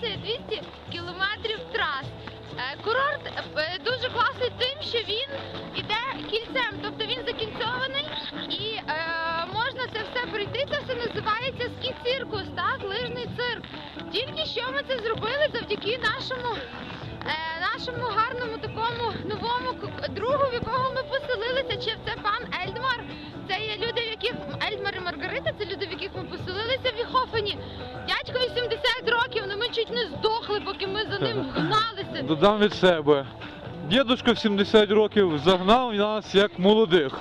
це 200 кілометрів трас. Е, Курорт е, дуже класний тим, що він іде кільцем, тобто він закільцьований і е, можна це все пройти. Це все називається скі-циркус, так, лижний цирк. Тільки що ми це зробили завдяки нашому, нашому гарному такому новому другу, в якого ми поселилися. Чи це пан Ельдмар? Це є люди, в яких Ельдмар і Маргарита, це люди, чуть не здохли, поки ми за ним гналися. Додам від себе. Дідушка в 70 років загнав нас як молодих.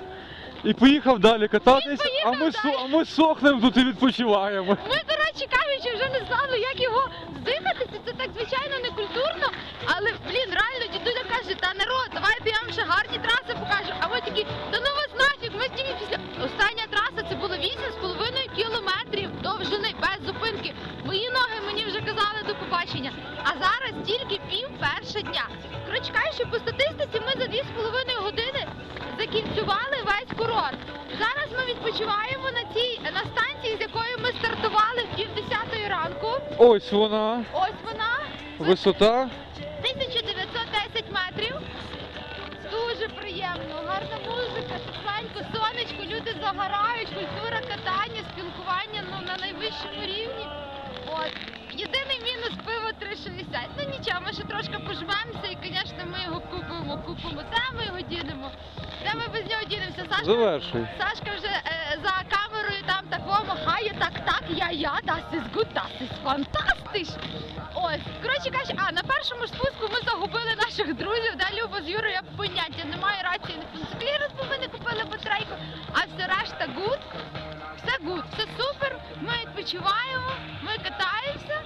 І поїхав далі кататись, Він а ми, далі. а ми сохнемо тут і відпочиваємо. Ми, коротше кажучи, вже не знали, як його здихатися. Це так звичайно не культурно. Але блін, реально дідуля каже, та народ, давайте я вам ще гарні траси покажу. А ми такі, та ну казали. А зараз тільки пів перша дня. Коротше кажучи, по статистиці ми за 2,5 години закінцювали весь курорт. Зараз ми відпочиваємо на цій на станції, з якої ми стартували в пів десятої ранку. Ось вона, Ось вона висота. 1910 метрів. Дуже приємно, гарна музика, тепленько, сонечко, люди загорають, культура катання, спілкування 3,60. Ну нічого, ми ще трошки пожмемося і, звісно, ми його купимо, купимо. Де ми його дінемо? Де ми без нього дінемося? Сашка, Завершуй. Сашка вже е, за камерою там такого махає, так, так, я, я, das ist gut, das ist fantastisch. Ось, коротше кажучи, а на першому ж спуску ми загубили наших друзів, де Люба з Юрою, я поняття немає рації не функціонує, бо ми не купили батарейку, а все решта гуд, все гуд, все супер, ми відпочиваємо, ми катаємося.